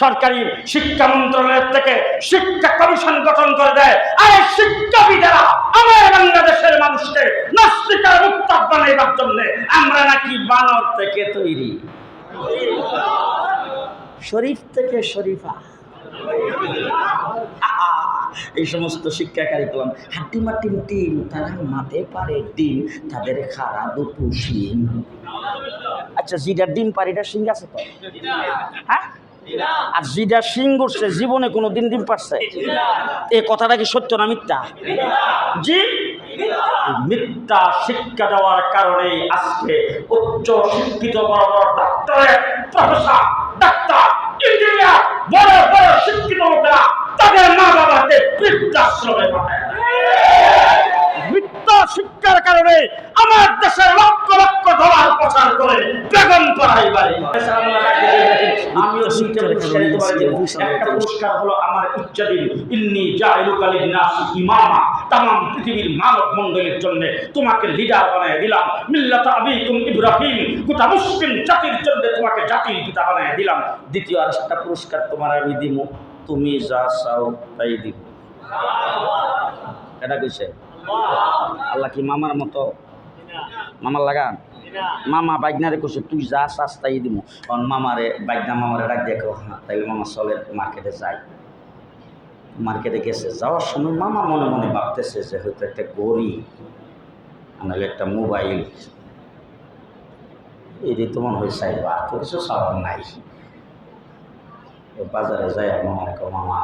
সরকারি শিক্ষা মন্ত্রণালয় থেকে শিক্ষা কমিশন গঠন করে দেয়। আর শিক্ষাবিদেরা আমার বাংলাদেশের মানুষকে নাস্তিকার উত্তাপ বানাইবার জন্য আমরা নাকি বানর থেকে তৈরি। শরীফ থেকে শরীফা। এই সমস্ত শিক্ষা কারিকুলাম হাড্ডি মাটিম টিম তারা মাঠে পারে ডিম তাদের খারা দুপু শিম আচ্ছা যেটা ডিম পারে এটা সিং আছে তো? হ্যাঁ? আর যেটা সিং উঠছে জীবনে কোনো দিন ডিম পারছে এই কথাটা কি সত্য না মিথ্যা? জি? মিথ্যা শিক্ষা দেওয়ার কারণে আজকে উচ্চ শিক্ষিত বড় বড় ডাক্তারের প্রফেসর, ডাক্তার, ইঞ্জিনিয়ার, বড় বড় শিক্ষিত লোকেরা তাদের মা বাবাকে বৃদ্ধাশ্রমে মিথ্যা শিক্ষার কারণে আমার দেশের লক্ষ লক্ষ ডলার প্রচার করে বেগম পড়াই বাড়ি আমিও উৎসাহিত করি যে একটা পুরস্কার হলো আমার উচ্চাদিন ইন্নি জাহিলুকালিন নাস ইমামা। তামাম পৃথিবীর মানব মণ্ডলীর জন্য তোমাকে লিডার বানায় দিলাম। মিল্লাত আবিকুম ইব্রাহিম। গোটা মুসলিম জাতির জন্য তোমাকে জাতির পিতা বানায় দিলাম। দ্বিতীয় আর একটা পুরস্কার তোমার আমি দিব। তুমি যা চাও তাই দিব। এটা কইছে? আল্লাহ কি মামার মতো? মামার লাগান? মামা বাইকনারে কইছে, তুই যা চাস তাই দিব কারণ মামারে, বাইকনা মামারে ডাক দেখো হ্যাঁ তাইলে মামা চলে মার্কেটে যায় মার্কেটে গেছে, যাওয়ার সময় মামা মনে মনে ভাবতেছে যে হয়তো একটা গড়ি নাহলে একটা মোবাইল। এটি তো মনে হয় চাইব আর তো কিছু চাওয়ার নাই। বাজারে যায় মামা কো মামা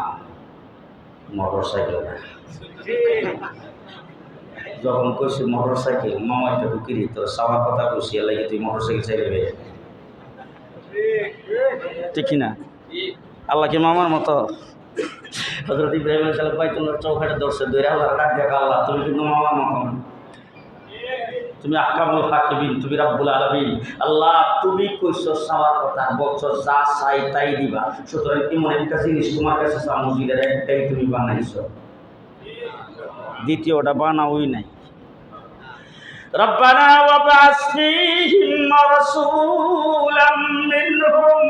মোটর সাইকেল যখন কইছি মোটর সাইকেল মামা একটা ঢুকিরি তো সাওয়ার কথা কইছি লাগে তুই মোটর সাইকেল চাইলে ঠিক না আল্লাহ কি মামার মতো। হজরত ইব্রাহিম সাহেব বাইতুল্লাহ চৌকাটে দর্শে ধরে আল্লাহ ডাক দেখা আল্লাহ, তুমি কিন্তু মামার মতো। তুমি আকামুল হাকিবিন তুমি রাব্বুল আলামিন। আল্লাহ, তুমি কইছো সাওয়ার কথা, বলছো যা চাই তাই দিবা। সুতরাং এমন একটা জিনিস তোমার কাছে সামুজিদের একটাই তুমি বানাইছো। দ্বিতীয়টা বানাওই নাই। ربنا وابعث فيهم رسولا منهم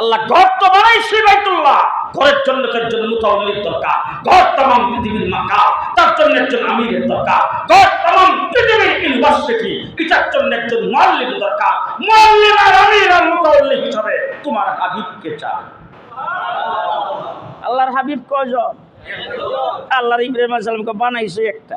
আল্লাহ ঘর তো বানাইছি বাইতুল্লাহ ঘরের জন্য তার জন্য মুতাওয়াল্লির দরকার ঘর তামাম পৃথিবীর মাকা তার জন্য একজন আমিরের দরকার ঘর তামাম পৃথিবীর ইউনিভার্সিটি এটার জন্য একজন মাল্লিক দরকার মাল্লিক আর আমির আর মুতাওয়াল্লি হিসাবে তোমার হাবিবকে চায় আল্লাহর হাবিব কয়জন আল্লাহর ইব্রাহিম আলাইসালামকে বানাইছে একটা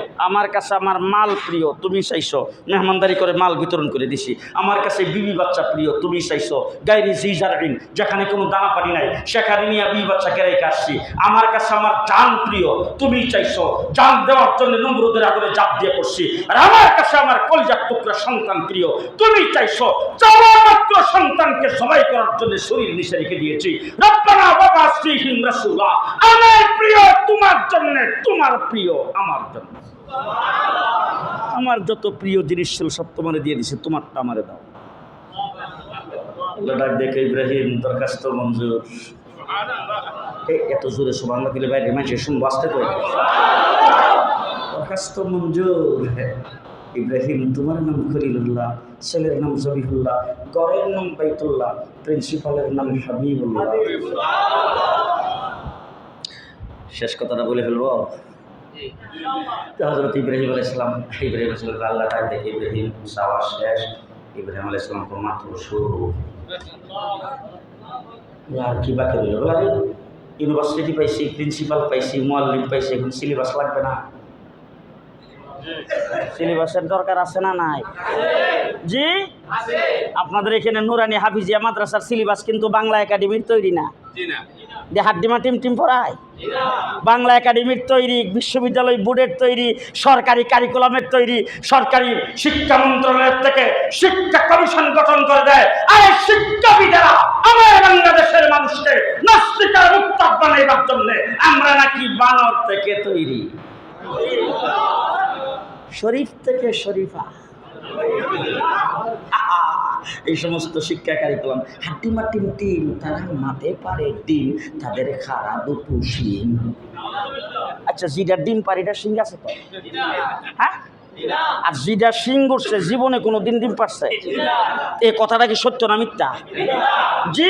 আমার কাছে আমার মাল প্রিয়, তুমি চাইছো। মেহমানদারি করে মাল বিতরণ করে দিছি। আমার কাছে বিবি বাচ্চা প্রিয়, তুমি চাইছো। গাইরি জিজারিন যেখানে কোনো দানা পানি নাই, সেখানে নিয়ে বিবি বাচ্চা কেরাই আসছি আমার কাছে আমার জান প্রিয়, তুমি চাইছো। জান দেওয়ার জন্য নম্রদের আগুনে জাপ দিয়ে করছি আর আমার কাছে আমার কলজার টুকরা সন্তান প্রিয়, তুমি চাইছো। মাত্র সন্তানকে সবাই করার জন্য শরীর নিশে রেখে দিয়েছি। রব্বানা বাবা শ্রীহীন রাসূলা, আমার প্রিয়, তোমার জন্য, তোমার প্রিয়, আমার জন্য। আমার যত প্রিয় জিনিস ছিল সব তোমারে দিয়ে দিছে, তোমারটা আমারে দাও। ডাক দেখে, ইব্রাহিম, দরখাস্ত মঞ্জুর। এত জোরে সুবান দিলে বাইরে মানুষের শুনব, আসতে করে। দরখাস্ত মঞ্জুর। ইব্রাহিম, তোমার নাম খলিলুল্লাহ, ছেলের নাম জবিহুল্লাহ গড়ের নাম বাইতুল্লাহ, প্রিন্সিপালের নাম হাবিবুল্লাহ। শেষ কথাটা বলে ফেলব। তো হজরত ইব্রাহিম আলাইসালাম ইব্রাহিম আলাইসালাম আল্লাহ দেখে ইব্রাহিম সাওয়া শেষ ইব্রাহিম আলাইসালাম তো মাত্র শুরু আর কি বাকি রইল? আরে ইউনিভার্সিটি পাইছি প্রিন্সিপাল পাইছি মোয়াল্লিম পাইছি এখন সিলেবাস লাগবে না। সিলেবাসের দরকার আছে না নাই? জি? আপনাদের এখানে নুরানি হাফিজিয়া মাদ্রাসার সিলেবাস কিন্তু বাংলা একাডেমির তৈরি না। যে হাড্ডিমা টিম পড়ায়। বাংলা একাডেমির তৈরি, বিশ্ববিদ্যালয় বোর্ডের তৈরি, সরকারি কারিকুলামের তৈরি, সরকারি শিক্ষা মন্ত্রণালয়ের থেকে শিক্ষা কমিশন গঠন করে দেয়। আর শিক্ষাবিদেরা আমার বাংলাদেশের মানুষকে নাস্তিকার মুক্তাব বানাইবার জন্য আমরা নাকি বানর থেকে তৈরি। শরীফ থেকে শরীফা। এই সমস্ত শিক্ষা কারিকুলাম হাড্ডি মাটিম টিম তারা মাঠে পারে ডিম, তাদের খারা দুটো শিম। আচ্ছা জিডার ডিম পারিটা সিং আছে তো? হ্যাঁ? আর জিডা সিং করছে জীবনে কোনো দিন ডিম পারছে? এই কথাটা কি সত্য না মিথ্যা? জি?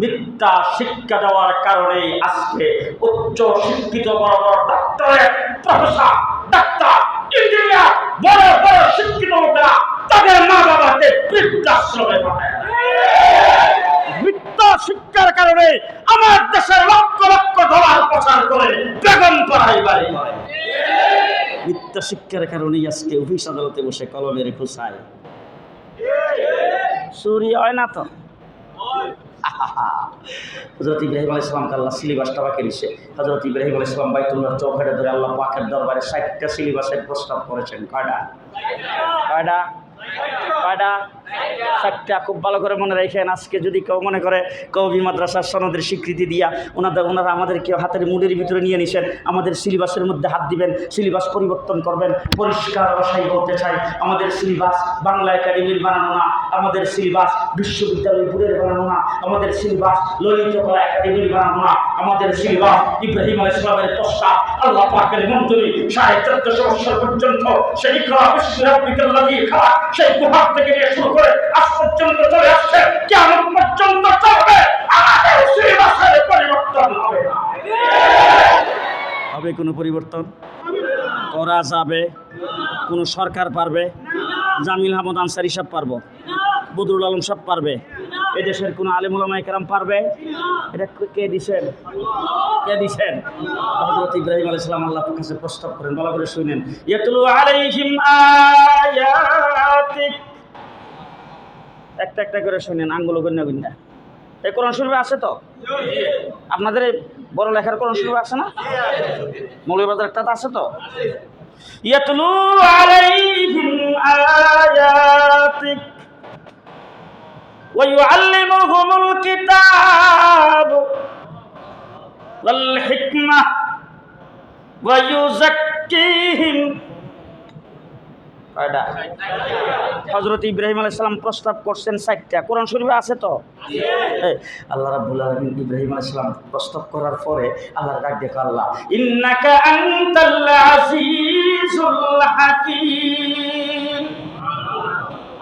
মিথ্যা শিক্ষা দেওয়ার কারণে আজকে উচ্চ শিক্ষিত বড় বড় ডাক্তারের প্রফেসর, ডাক্তার, ইঞ্জিনিয়ার, বড় বড় শিক্ষিত তাদের মা বাবাকে বৃদ্ধাশ্রমে শিক্ষার কারণে আমার দেশের লক্ষ লক্ষ ডলার প্রচার করে বেগম পড়াই বাড়ি মিথ্যা শিক্ষার কারণেই আজকে অফিস আদালতে বসে কলমের খুশায় চুরি হয় না তো? হজরত ইব্রাহিম আলাইহিস সালামকে আল্লাহ সিলেবাসটা বাকি দিছে। হজরত ইব্রাহিম বাইতুল্লাহ চৌকাঠে ধরে আল্লাহ পাকের দরবারে ষাটটা সিলেবাসের প্রস্তাব করেছেন। কয়টা? কয়টা? কয়টা চারটা খুব ভালো করে মনে রাখেন, আজকে যদি কেউ মনে করে কবি মাদ্রাসার সনদের স্বীকৃতি দিয়া ওনাদের ওনারা আমাদেরকে হাতের মুড়ের ভিতরে নিয়ে নিছেন, আমাদের সিলেবাসের মধ্যে হাত দিবেন, সিলেবাস পরিবর্তন করবেন, পরিষ্কার অসাই বলতে চাই, আমাদের সিলেবাস বাংলা একাডেমির বানানো না। আমাদের সিলেবাস বিশ্ববিদ্যালয় বোর্ডের বানানো না, আমাদের সিলেবাস ললিত কলা একাডেমির বানানো না, আমাদের সিলেবাস ইব্রাহিম আল ইসলামের প্রস্তাব আল্লাহ পাকের মন্ত্রী সাড়ে চোদ্দশো বছর পর্যন্ত সেই খেলা বিশ্ববিদ্যালয় খেলা সেই গুহার থেকে নিয়ে শুরু করে আজ পর্যন্ত চলে আসছে কেমন পর্যন্ত চলবে, আমাদের সিলেবাসের পরিবর্তন হবে না। হবে কোনো পরিবর্তন? করা যাবে, কোনো সরকার পারবে? জামিল আহমদ আনসারি সব পারব? বদরুল আলম সব পারবে। এদেশের কোনো আলিমুলামা একরাম পারবে। এটা কে দিছেন? কে দিছেন? হযরত ইব্রাহিম আলাইহিস সালাম আল্লাহর কাছে প্রস্তাব করেন ভালো করে শুনেন, ইয়াতলু আলাইহিম আয়াতিক একটা একটা করে শুনেন, আঙ্গুল গন্যা গন্যা এই কোরআন শরীফে আছে তো? আপনাদের বড় লেখার কোরআন শরীফে আছে না? মৌলবাজার একটা আছে তো? ইয়াতলু আলাইহিম ويعلمهم الكتاب والحكمة ويزكيهم কয়টা হজরত ইব্রাহিম আলাইহিস সালাম প্রস্তাব করছেন চারটা কোরআন শরীফে আছে তো এই, আল্লাহ রাব্বুল আলামিন ইব্রাহিম আলাইহিস সালাম প্রস্তাব করার পরে আল্লাহ ডাক দেখো আল্লাহ ইন্নাকা আনতাল আজিজুল হাকীম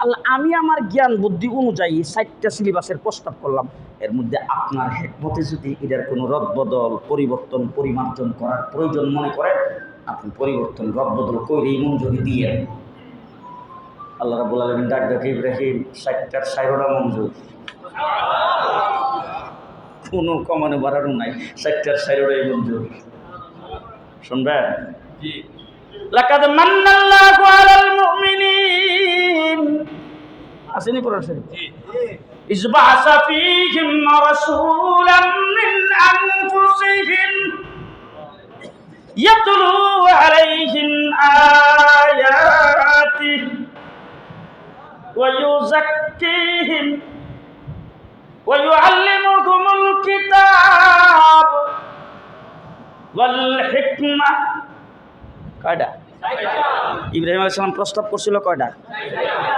আল্লাহ, আমি আমার জ্ঞান বুদ্ধি অনুযায়ী চারটা সিলেবাসের প্রস্তাব করলাম। এর মধ্যে আপনার হেকমতে যদি এটার কোনো রদবদল, পরিবর্তন, পরিমার্জন করার প্রয়োজন মনে করেন, আপনি পরিবর্তন, রদবদল করেই মঞ্জুরি দিয়ে আল্লাহ রাবুল আলমিন ডাক ইব্রাহিম ষাটটার সাইরোনা মঞ্জুর। কোনো কমানো বাড়ানো নাই ষাটটার সাইরোনাই মঞ্জুর। শুনবেন? মান্নাল্লাহু আলাল মুমিনিন আসেনি কোরআন শরীফ إذ بعث فيهم رسولا من أنفسهم يتلو عليهم آياته ويزكيهم ويعلمهم الكتاب والحكمة কয়টা ইব্রাহিম আলাইহিস সালাম প্রস্তাব করছিল কয়টা?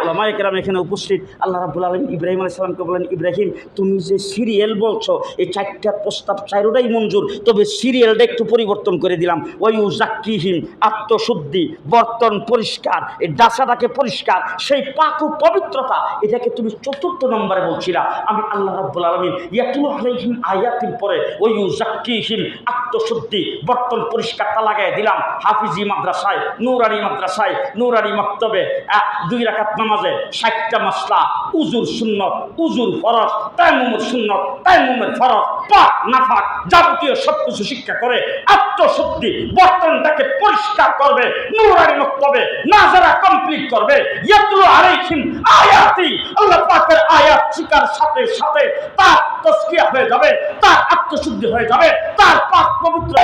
ওলামা একরাম এখানে উপস্থিত। আল্লাহ রাব্বুল আলামিন ইব্রাহিম আলাইহিস সালামকে বলেন, ইব্রাহিম, তুমি যে সিরিয়াল বলছো, এই চারটা প্রস্তাব চারোটাই মঞ্জুর, তবে সিরিয়ালটা একটু পরিবর্তন করে দিলাম। ওই জাক্কিহীন আত্মশুদ্ধি, বর্তন পরিষ্কার, এই ডাসাটাকে পরিষ্কার, সেই পাকু পবিত্রতা, এটাকে তুমি চতুর্থ নম্বরে বলছিলা। আমি আল্লাহ রাব্বুল আলামিন ইয়াতুল আলাইহিম আয়াতির পরে ওই জাক্কিহীন আত্মশুদ্ধি, বর্তন পরিষ্কারটা লাগাই দিলাম। হাফিজি মাদ্রাসায়, নুরানি মাদ্রাসায়, নুরানি মক্তবে দুই রাকাত নামাজে ষাটটা মশলা, উজুর সুন্নত, উজুর ফরজ, তাইমুমের সুন্নত, তাইমুমের ফরজ, পাক, নাফাক যাবতীয় সব কিছু শিক্ষা করে আত্মশুদ্ধি বর্তনটাকে পরিষ্কার করবে, নুরানি মক্তবে না যারা কমপ্লিট করবে। ইয়াতুল আলাইহিম আয়াতি, আল্লাহ পাকের আয়াত শিকার সাথে সাথে তার তস্কিয়া হয়ে যাবে, তার আত্মশুদ্ধি হয়ে যাবে, তার পাক পবিত্র